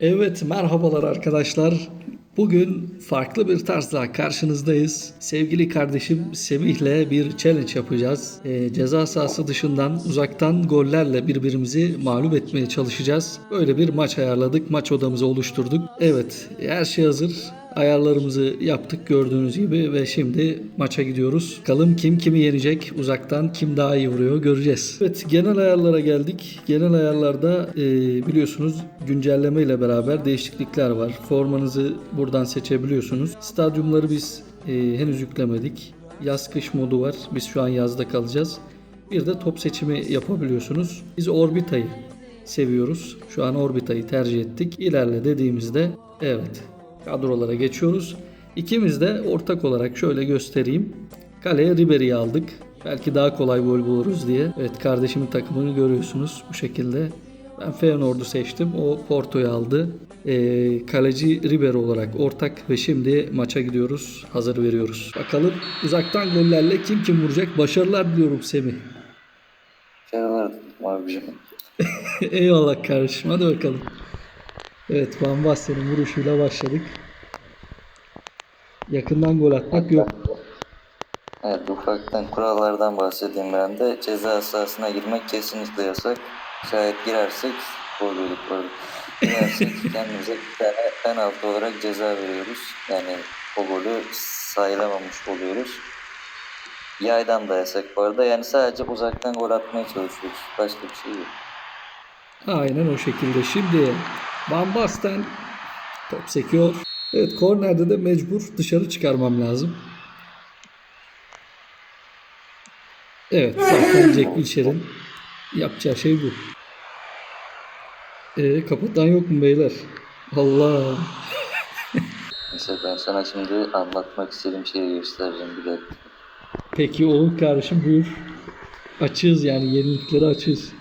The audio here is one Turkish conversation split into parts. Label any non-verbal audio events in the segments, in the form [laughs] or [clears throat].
Evet merhabalar arkadaşlar. Bugün farklı bir tarzla karşınızdayız. Sevgili kardeşim Semih'le bir challenge yapacağız. Ee, ceza sahası dışından uzaktan gollerle birbirimizi mağlup etmeye çalışacağız. Böyle bir maç ayarladık. Maç odamızı oluşturduk. Evet her şey hazır. Ayarlarımızı yaptık gördüğünüz gibi ve şimdi maça gidiyoruz. Bakalım kim kimi yenecek, uzaktan kim daha iyi vuruyor göreceğiz. Evet genel ayarlara geldik. Genel ayarlarda e, biliyorsunuz güncelleme ile beraber değişiklikler var. Formanızı buradan seçebiliyorsunuz. Stadyumları biz e, henüz yüklemedik. Yaz kış modu var. Biz şu an yazda kalacağız. Bir de top seçimi yapabiliyorsunuz. Biz Orbita'yı seviyoruz. Şu an Orbita'yı tercih ettik. İlerle dediğimizde evet kadrolara geçiyoruz. İkimiz de ortak olarak şöyle göstereyim. Kaleye Ribery'i aldık. Belki daha kolay gol buluruz diye. Evet kardeşimin takımını görüyorsunuz bu şekilde. Ben Feyenoord'u seçtim. O Porto'yu aldı. Ee, kaleci Ribery olarak ortak ve şimdi maça gidiyoruz. Hazır veriyoruz. Bakalım uzaktan gollerle kim kim vuracak? Başarılar diliyorum Semih. Başarılar abicim. [laughs] Eyvallah kardeşim. Hadi bakalım. Evet Van Basten'in vuruşuyla başladık. Yakından gol atmak yok. Evet ufaktan kurallardan bahsedeyim ben de. Ceza sahasına girmek kesinlikle yasak. Şayet girersek bu arada. Girersek [laughs] kendimize bir tane penaltı olarak ceza veriyoruz. Yani o golü sayılamamış oluyoruz. Yaydan da yasak bu arada. Yani sadece uzaktan gol atmaya çalışıyoruz. Başka bir şey yok. Aynen o şekilde. Şimdi Van Basten top sekiyor. Evet kornerde de mecbur dışarı çıkarmam lazım. Evet zaten Jack Wilshere'in yapacağı şey bu. Ee, kapatan yok mu beyler? Allah. Mesela [laughs] ben sana şimdi anlatmak istediğim şeyi göstereceğim bir dakika. Peki oğlum kardeşim buyur. Açığız yani yeniliklere açığız.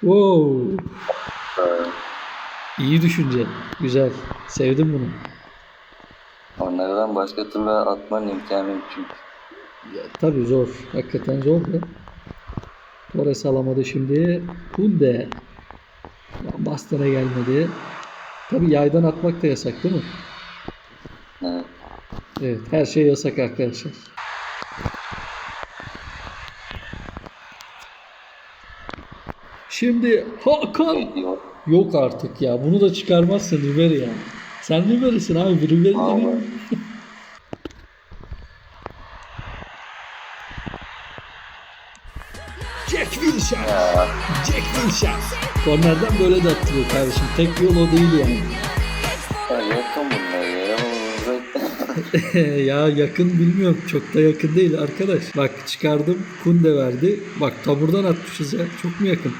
Wow. İyi düşünce. Güzel. Sevdim bunu. Onlardan başka türlü atmanın imkanı yok çünkü. Ya, tabii zor. Hakikaten zor da. Torres alamadı şimdi. Kunde. Van Basten'e gelmedi. Tabii yaydan atmak da yasak değil mi? Evet. Evet. Her şey yasak arkadaşlar. Şimdi Hakan? Yok artık ya. Bunu da çıkarmazsın Ribery ya. Sen Ribery'sin abi. Ribery benim. [laughs] Jack Wilshere. Jack Wilshere. Kornerden böyle de attırıyor kardeşim. Tek yol o değil yani. Ya yakın bunlar ya. [laughs] Ya yakın bilmiyorum. Çok da yakın değil arkadaş. Bak çıkardım. Kunde verdi. Bak taburdan atmışız ya. Çok mu yakın?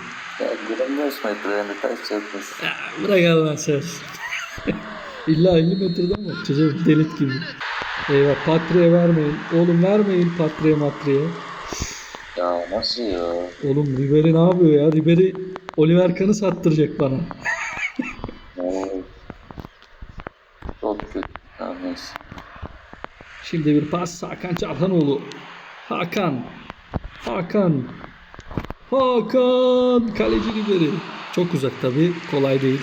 Ya 25 metre yani taş yapmış. Ya, bırak Allah'ın seversen. [laughs] İlla 50 metreden mi atacağız? Delit gibi. Eyvah Patri'ye vermeyin. Oğlum vermeyin Patri'ye Matri'ye. Ya nasıl ya? Oğlum Ribery ne yapıyor ya? Ribery Oliver Kahn'ı sattıracak bana. Çok kötü. Neyse. Şimdi bir pas Hakan Çalhanoğlu. Hakan. Hakan. Hakan. Kaleci Ribery. Çok uzak tabi. Kolay değil.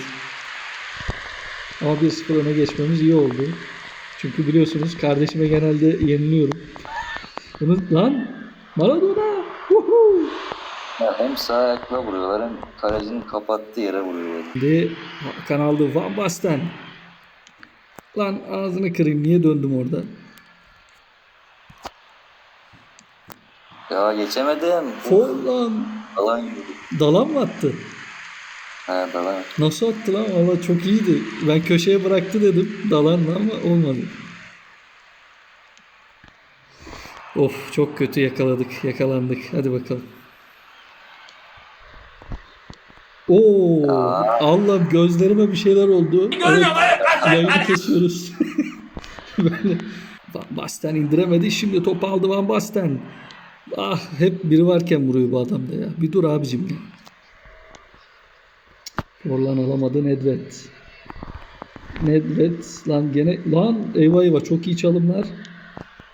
Ama 1-0 öne geçmemiz iyi oldu. Çünkü biliyorsunuz kardeşime genelde yeniliyorum. Bunu lan Maradona. Woohoo! Ya hem sağ ayakla vuruyorlar hem kalecinin kapattığı yere vuruyorlar. Şimdi Hakan aldı Van Basten. Lan ağzını kırayım niye döndüm orada? Ya geçemedim. Fol lan. Alan gibi. Dalan mı attı? Ha dalan. Nasıl attı lan? Valla çok iyiydi. Ben köşeye bıraktı dedim. Dalanla ama olmadı. Of çok kötü yakaladık. Yakalandık. Hadi bakalım. Oo, Allah'ım gözlerime bir şeyler oldu. Evet, yayını kesiyoruz. [laughs] Böyle Van Basten indiremedi. Şimdi topu aldı Van Basten. Ah hep biri varken vuruyor bu adam da ya. Bir dur abicim ya. Orlan alamadı Nedved. Nedved lan gene lan eyvah eyvah çok iyi çalımlar.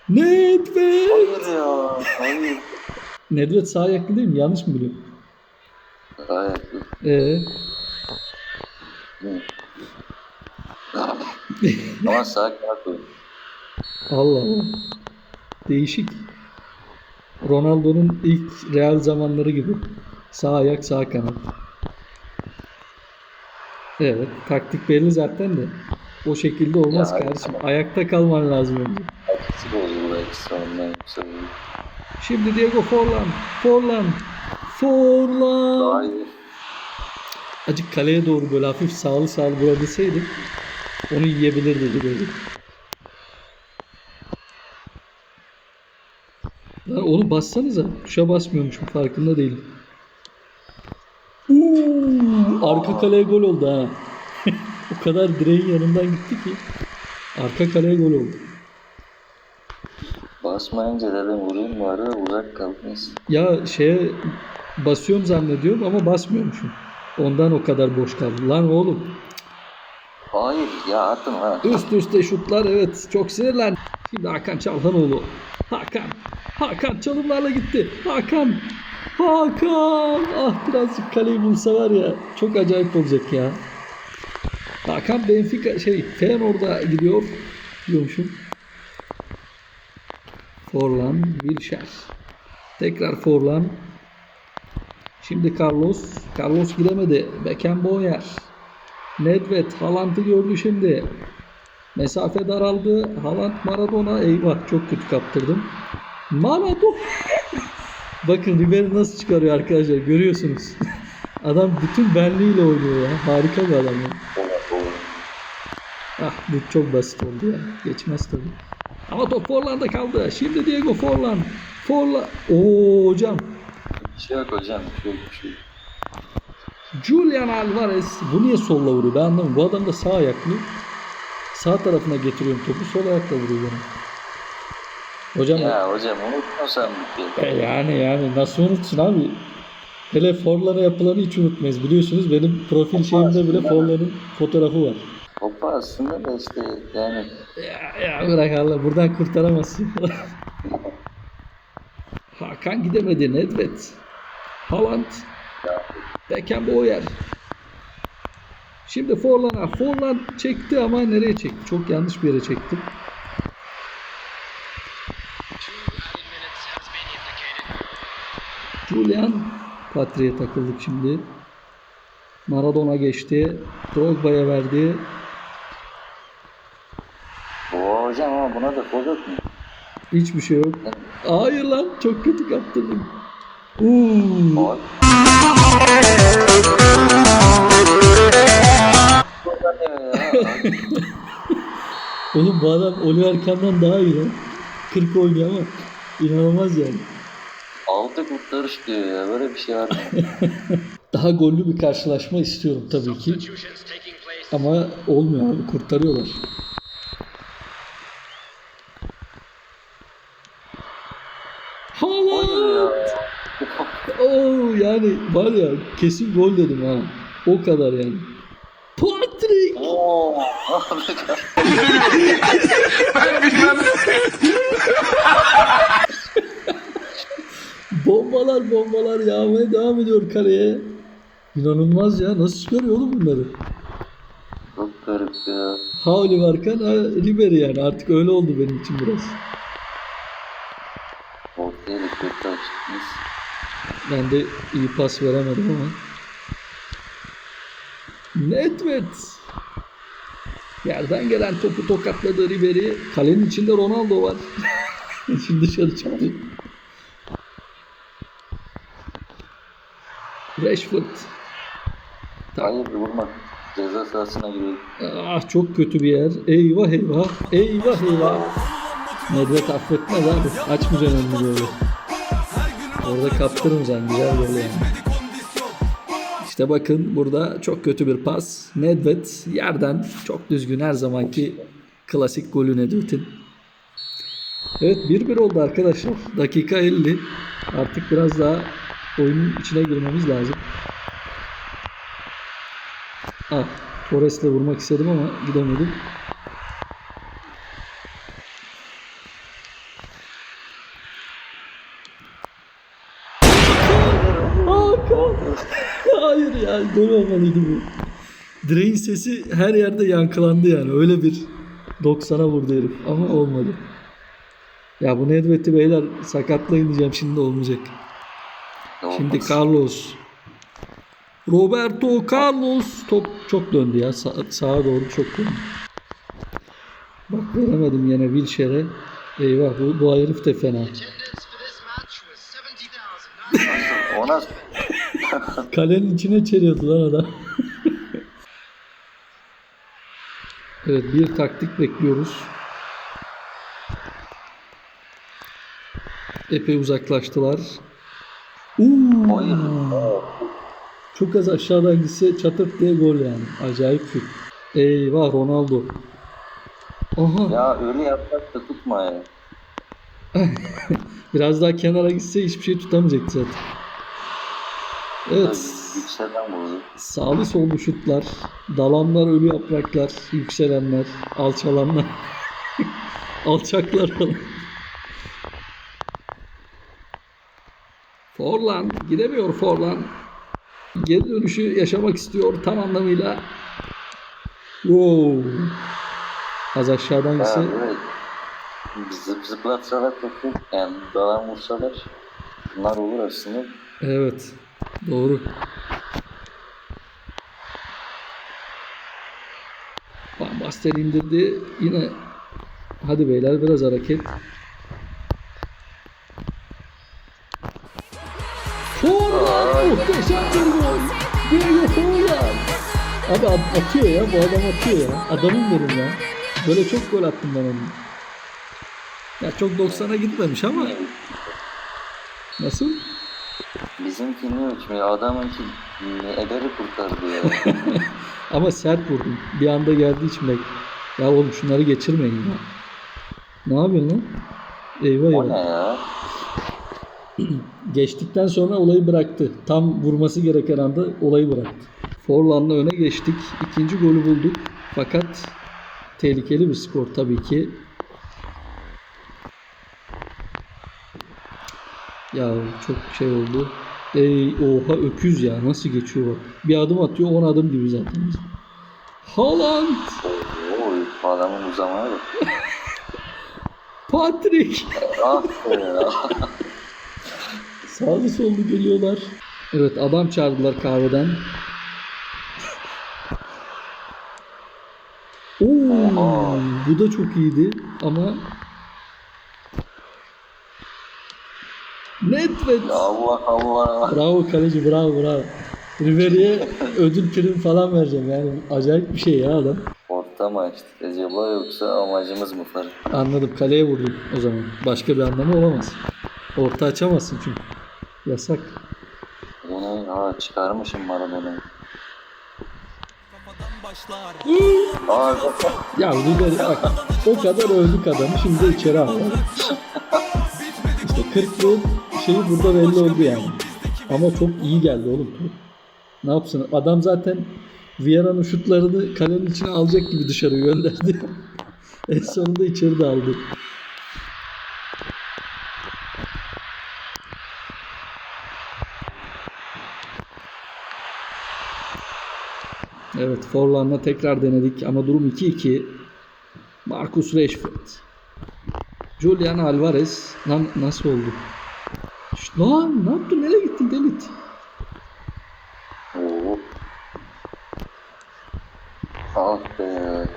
Nedved. Hayır ya. Hayır. Nedved sağ ayaklı değil mi? Yanlış mı biliyorum? Gayet iyi. Ee. Ama sağ. [laughs] Allah Allah. Değişik. Ronaldo'nun ilk Real zamanları gibi. Sağ ayak sağ kanat. Evet. Taktik belli zaten de. O şekilde olmaz Ya, kardeşim. Ayakta kalman lazım önce. Bozuldu ondan. Şimdi Diego Forlan. Forlan. Forlan. Hayır. Acık kaleye doğru böyle hafif sağlı sağlı vurabilseydik onu yiyebilirdi böyle. Lan onu bassanıza. Tuşa basmıyormuşum farkında değilim. Uuu, arka kaleye gol oldu ha. [laughs] o kadar direğin yanından gitti ki. Arka kaleye gol oldu. Basmayınca dedim vurayım bari uzak kaldınız. Ya şeye basıyorum zannediyorum ama basmıyormuşum. Ondan o kadar boş kaldı. Lan oğlum Hayır ya attım ha. Üst üste şutlar evet çok sinirlen. Şimdi Hakan Çalhanoğlu. Hakan. Hakan çalımlarla gitti. Hakan. Hakan. Ah birazcık kaleyi bulsa var ya çok acayip olacak ya. Hakan Benfica şey Feyenoord'a gidiyor diyormuşum. Forlan, Wilshere. Tekrar Forlan. Şimdi Carlos. Carlos giremedi. Beckenbauer. Nedved Haaland'ı gördü şimdi. Mesafe daraldı. Haaland Maradona. Eyvah çok kötü kaptırdım. Maradona. Bakın Ribery nasıl çıkarıyor arkadaşlar görüyorsunuz. adam bütün benliğiyle oynuyor ya. Harika bir adam ya. Ah bu çok basit oldu ya. Geçmez tabii. Ama top Forlan'da kaldı. Şimdi Diego Forlan. Forlan. Oo hocam. Bir şey yok hocam. Bir şey yok. Bir şey yok. Julian Alvarez. Bu niye solla vuruyor? Ben anlamadım. Bu adam da sağ ayaklı. Sağ tarafına getiriyorum topu. Sol ayakla vuruyor bana. Hocam Ya hocam unutmasan bir şey. e yani yani nasıl unutsun abi? Hele Forlan'a yapılanı hiç unutmayız. Biliyorsunuz benim profil şeyimde bile Forlan'ın fotoğrafı var. Topu aslında da işte yani Ya, ya bırak Allah buradan kurtaramazsın. [laughs] Hakan gidemedi Nedved. Haaland. Beckenbauer. Şimdi Forlan'a. Forlan çekti ama nereye çekti? Çok yanlış bir yere çekti. Julian Patri'ye takıldık şimdi. Maradona geçti. Drogba'ya verdi. o hocam ama buna da foul yok mu? Hiçbir şey yok. Hayır lan çok kötü kaptırdım. Uuu. [laughs] Oğlum bu adam Oliver Kahn'dan daha iyi lan. 40 oynuyor ama inanılmaz yani. Altı kurtarış diyor ya. Böyle bir şey var? [laughs] Daha gollü bir karşılaşma istiyorum tabii ki. Ama olmuyor abi kurtarıyorlar. Haaland! Oo yani var ya kesin gol dedim ha. O kadar yani. Patrick! Oo. [laughs] [laughs] Bombalar bombalar yağmaya devam ediyor kaleye. İnanılmaz ya. Nasıl çıkarıyor oğlum bunları? Çok garip ya. Ha Oliver Kahn, ha Ribery yani. Artık öyle oldu benim için biraz. Ortaya da kötü açtınız. Ben de iyi pas veremedim ama. Nedved. Yerden gelen topu tokatladı Ribery. Kalenin içinde Ronaldo var. [laughs] Şimdi dışarı çıktı. Rashford. Hayır vurma. Ceza sahasına giriyor. Ah çok kötü bir yer. Eyvah eyvah. Eyvah eyvah. Nedved affetmez abi. Açmayacaksın önünü böyle. Orada kaptırmayacaksın. Güzel gol yani. İşte bakın burada çok kötü bir pas. Nedved yerden çok düzgün her zamanki klasik golü Nedved'in. Evet 1-1 oldu arkadaşlar. Dakika 50. Artık biraz daha oyunun içine girmemiz lazım. Ah, Torres'le vurmak istedim ama gidemedim. Hakan! [laughs] Hayır ya gol olmalıydı bu. Direğin sesi her yerde yankılandı yani. Öyle bir 90'a vurdu herif ama olmadı. Ya bu Nedved'i beyler sakatlayın diyeceğim şimdi olmayacak. Şimdi. Carlos. Roberto Carlos top çok döndü ya. Sa- sağa doğru çok döndü. Bak veremedim yine Wilshere'e. Eyvah bu, bu herif de fena. Attendance for this match was 70,000. Ona Kalenin içine çeliyordu lan adam. [laughs] evet bir taktik bekliyoruz. Epey uzaklaştılar. Uuu. Hayır. Çok az aşağıdan gitse çatırt diye gol yani. Acayip şut. Eyvah Ronaldo. Aha. Ya öyle yapmak da tutma ya. [laughs] Biraz daha kenara gitse hiçbir şey tutamayacaktı zaten. Evet. Yükselen vurdu. Sağlı sollu şutlar, dalanlar, ölü yapraklar, yükselenler, alçalanlar, [laughs] alçaklar falan. Forlan gidemiyor Forlan. Geri dönüşü yaşamak istiyor tam anlamıyla. Wow. Az aşağıdan gitse böyle zıp zıplatsalar topu yani dalan vursalar bunlar olur aslında. Evet. Doğru. Van Basten indirdi. Yine hadi beyler biraz hareket. Muhteşem bir gol. Diego Forlan. Abi at- atıyor ya bu adam atıyor ya. Adamım benim ya. Böyle çok gol attım ben onu. Ya çok 90'a gitmemiş ama nasıl? Bizimkini uçmuyor. Adamınki ederi kurtardı ya. [laughs] Ama sert vurdum. Bir anda geldi içimde. Ya oğlum şunları geçirmeyin ya. Ne yapıyorsun lan? Eyvah o ne eyvah. ya? [clears throat] Geçtikten sonra olayı bıraktı. Tam vurması gereken anda olayı bıraktı. Forlan'la öne geçtik. İkinci golü bulduk. Fakat tehlikeli bir skor tabii ki. Ya çok şey oldu. Ey oha öküz ya nasıl geçiyor bak. Bir adım atıyor 10 adım gibi zaten. Haaland, Oy adamın uzamaya bak. [laughs] Patrick. Ah. Sağlı sollu geliyorlar. Evet adam çağırdılar kahveden. Oo, bu da çok iyiydi ama Nedved. Allah Allah. Bravo kaleci bravo bravo. Ribery'e ödül prim falan vereceğim yani acayip bir şey ya adam. Orta mı açtık acaba yoksa amacımız mı farklı? Anladım kaleye vurdum o zaman. Başka bir anlamı olamaz. Orta açamazsın çünkü. Yasak. Bu ne? Ha çıkarmışım Maradona'yı. Aa Ya Ribery bak o kadar övdük adamı şimdi içeri aldı. İşte 40 yıl şeyi burada belli oldu yani. Ama çok iyi geldi oğlum. Ne yapsın? Adam zaten Vieira'nın şutlarını kalenin içine alacak gibi dışarı gönderdi. [laughs] en sonunda içeri de aldı. Evet Forlan'la tekrar denedik ama durum 2-2. Marcus Rashford. Julian Alvarez. Lan nasıl oldu? Şşt, lan ne yaptın? Nereye gittin Delit? Oo. Ah be.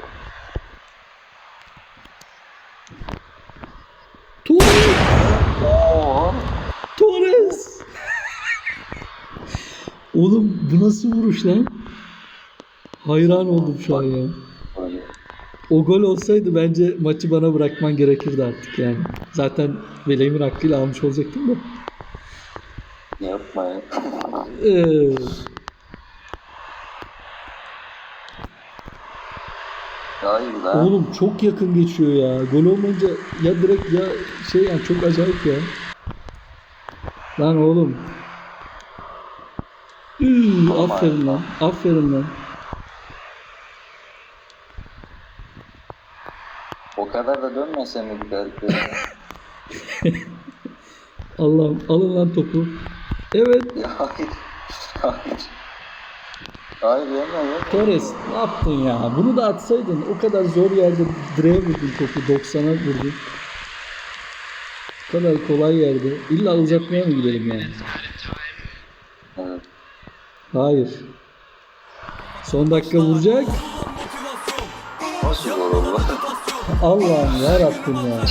Torres! Oğlum bu nasıl vuruş lan? Hayran oldum şu an ya. O gol olsaydı bence maçı bana bırakman gerekirdi artık yani. Zaten veleğimin hakkıyla almış olacaktım da. Yapma ya. Ee, Hayır lan. Oğlum çok yakın geçiyor ya. Gol olmayınca ya direkt ya şey yani çok acayip ya. Lan oğlum. Aman aferin lan. Aferin lan. Kadar da dönmese mi giderdi? [laughs] Allah'ım alın lan topu. Evet. [laughs] ya hayır. Hayır. Hayır yeme ya. Torres ne yaptın ya? Bunu da atsaydın o kadar zor yerde direğe vurdun topu 90'a vurdun. Bu kadar kolay yerde. İlla uzatmaya mı gidelim yani? Evet. Hayır. Son dakika vuracak. Nasıl zor oldu? Allah'ım ya Rabbim ya.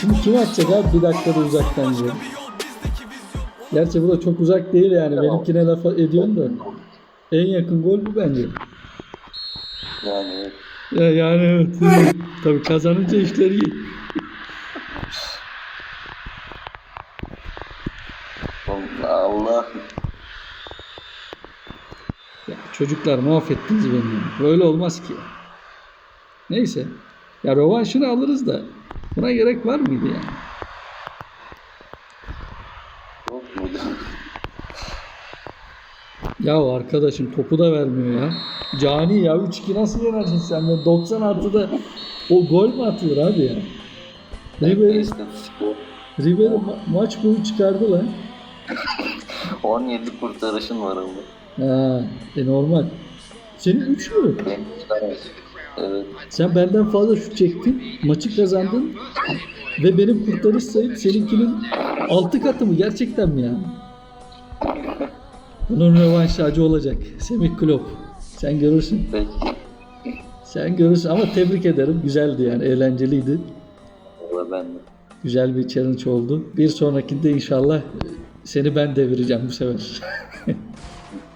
Şimdi kim atacak abi bir dakikada uzaktan diye. Gerçi bu da çok uzak değil yani. Benimkine laf ediyorsun da. En yakın gol bu bence. Yani evet. Ya yani evet. Tabii kazanınca işleri iyi. Oğlum, Allah. Ya çocuklar mahvettiniz beni. Böyle olmaz ki. Neyse. Ya rövanşını alırız da buna gerek var mıydı yani? Ya arkadaşım topu da vermiyor ya. Cani ya 3-2 nasıl yenersin sen? Ben 90 artıda o gol mü atıyor abi ya? Ribery. Ribery ma- maç boyu çıkardı lan. 17 kurtarışın var ama. Ha, e normal. Senin 3 mü? Benim evet. Sen benden fazla şut çektin, maçı kazandın ve benim kurtarış sayım seninkinin 6 katı mı? Gerçekten mi ya? Bunun rövanşı acı olacak. Semih Klop. Sen görürsün. Peki. Sen görürsün ama tebrik ederim. Güzeldi yani. Eğlenceliydi. Valla ben de. Güzel bir challenge oldu. Bir sonrakinde inşallah seni ben devireceğim bu sefer.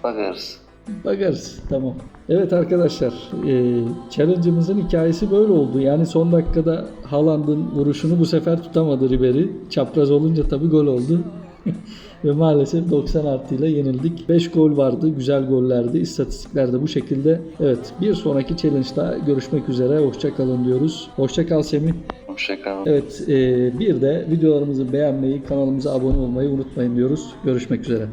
Bakarız. Bakarız. Tamam. Evet arkadaşlar. E, challenge'ımızın hikayesi böyle oldu. Yani son dakikada Haaland'ın vuruşunu bu sefer tutamadı Ribery. Çapraz olunca tabii gol oldu. [laughs] Ve maalesef 90 artıyla yenildik. 5 gol vardı. Güzel gollerdi. İstatistikler de bu şekilde. Evet. Bir sonraki challenge'da görüşmek üzere. Hoşça kalın diyoruz. Hoşça kal Semih. Hoşçakalın. Evet. e, bir de videolarımızı beğenmeyi, kanalımıza abone olmayı unutmayın diyoruz. Görüşmek üzere.